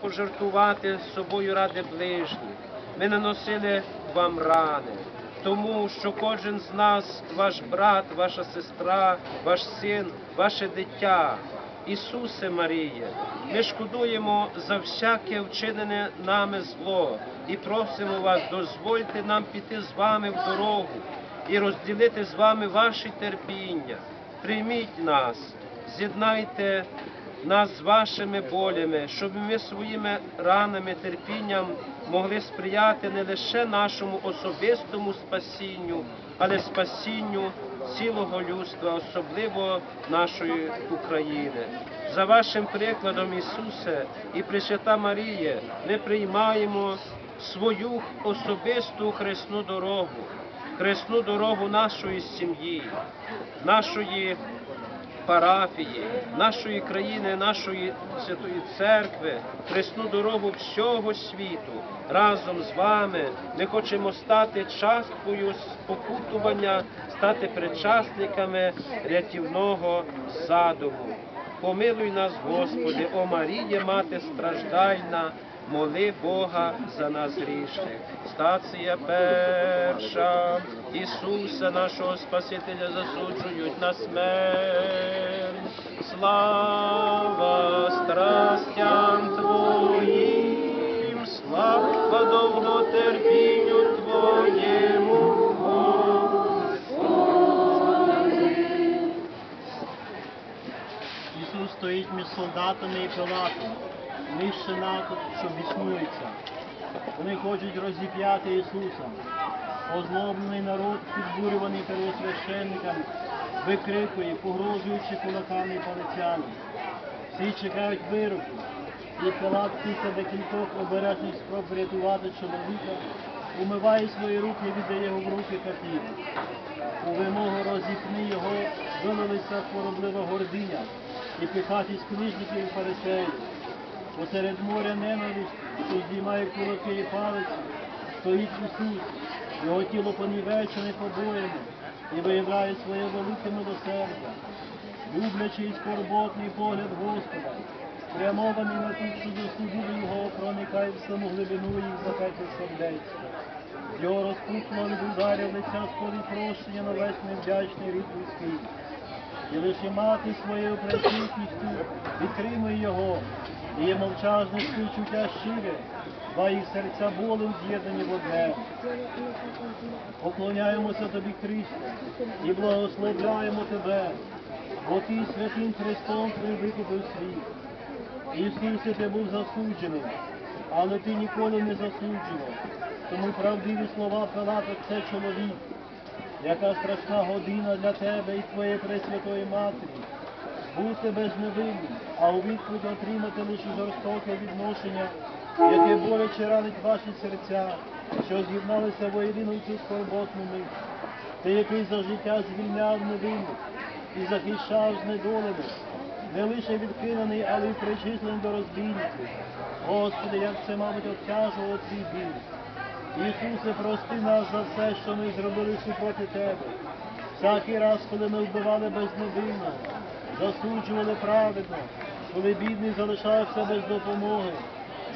пожертвувати собою ради ближніх. Ми наносили вам рани, тому що кожен з нас, ваш брат, ваша сестра, ваш син, ваше дитя. Ісусе Маріє, ми шкодуємо за всяке вчинене нами зло і просимо вас, дозвольте нам піти з вами в дорогу і розділити з вами ваші терпіння. Прийміть нас, з'єднайте нас з вашими болями, щоб ми своїми ранами, терпінням могли сприяти не лише нашому особистому спасінню, але спасінню цілого людства, особливо нашої України. За вашим прикладом, Ісусе і Пресвята Марія, ми приймаємо свою особисту хресну дорогу, хресну дорогу нашої сім'ї, нашої парафії, нашої країни, нашої святої церкви, хресну дорогу всього світу. Разом з вами ми хочемо стати часткою спокутування, стати причасниками рятівного задуму. Помилуй нас, Господи, о Марія, мати страждальна, моли Бога за нас грішних. Стація перша, Ісуса, нашого Спасителя, засуджують на смерть. Слава страстям Твоїм, слава довготерпінню Твоєму. Ісус стоїть між солдатами і пилатом, нижче натовп, що біснується. Вони хочуть розіп'яти Ісуса. Озлоблений народ, підбурюваний первосвященниками, викрикує, погрожуючи кулаками і палицями. Всі чекають вироку, і Пилат після декількох обережних спроб врятувати чоловіка, умиває свої руки і віддає його в руки катів. У вимогу розіпни його вилилися хвороблива гординя і пихатість книжників і фарисеїв. Посеред моря ненависті, що здіймає кулаки і палиці, стоїть Ісус, його тіло понівечене побоями і виявляє своє велике милосердя. Люблячий і скорботний погляд Господа, спрямований на тих, що засудили його, проникає в саму глибину їх запеклих сердець. Його розпухло від ударів лиця сповідь прощення на весь невдячний рід людський. І лише мати своєю присутністю підтримує його, і мовчазне співчуття щире, два їх серця болем з'єднані в одне. Поклоняємося тобі, Христе, і благословляємо тебе, бо ти святим Христом твій викупив світ. Ісусе, ти був засуджений, але ти ніколи не засуджував. Тому правдиві слова Пилата – це чоловік. Яка страшна година для тебе і твоєї Пресвятої Матері. Бути безневинним, а у відповідь отримати лише жорстоке відношення, яке боляче ранить ваші серця, що з'єдналися воєдину цю скорботну мить. Ти, який за життя звільняв невинних і захищав знедолених, не лише відкинений, але й причислений до розбійників. Господи, як це, мабуть, обтяжувало твій біль. Ісусе, прости нас за все, що ми зробили супроти Тебе. Всякий раз, коли ми вбивали безневинного, засуджували праведно, коли бідний залишався без допомоги,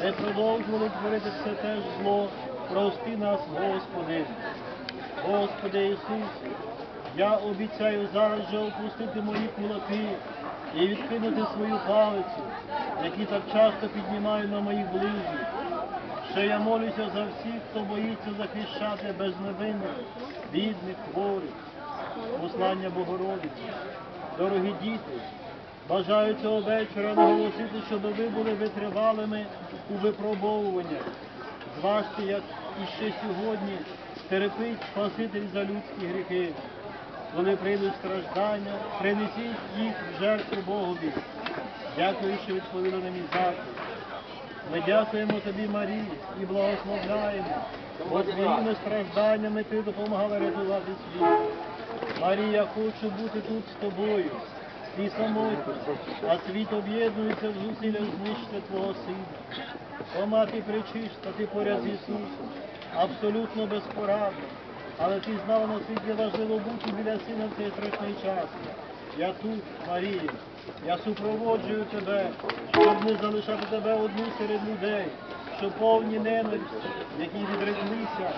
не продовжували творити все те ж зло, прости нас, Господи. Господи Ісусе, я обіцяю зараз же опустити мої кулаки і відкинути свою палицю, які так часто піднімаю на моїх ближніх. Ще я молюся за всіх, хто боїться захищати безневинних, бідних, хворих. Послання Богородиці. Дорогі діти, бажаю цього вечора наголосити, щоб ви були витривалими у випробовуваннях. Зважте, як іще сьогодні терпить Спаситель за людські гріхи. Коли прийдуть страждання, принесіть їх в жертву Богові. Дякую, що відповіли на мій заклик. Ми дякуємо тобі, Марії, і благословляємо, бо своїми стражданнями ти допомагала рятувати світ. Марія, хочу бути тут з тобою, ти самотня, а світ об'єднується в зусиллях знищити твого сина. О, мати пречиста, ти поряд з Ісусом, абсолютно безпорадна, але ти знала, наскільки важливо бути біля сина в цей страшний час. Я тут, Марія, я супроводжую тебе, щоб не залишати тебе одну серед людей, що повні ненависті, які відреклися,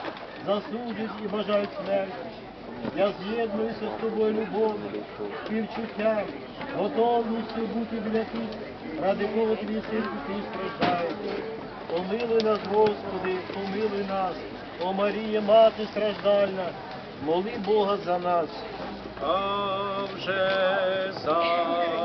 засуджують і бажають смерті. Я з'єднуюся з тобою любов'ю, співчуттям, готовністю бути біля тих, ради кого твій син ти страждає. Помилуй нас, Господи, помилуй нас, о Марія, мати страждальна, моли Бога за нас. А вже за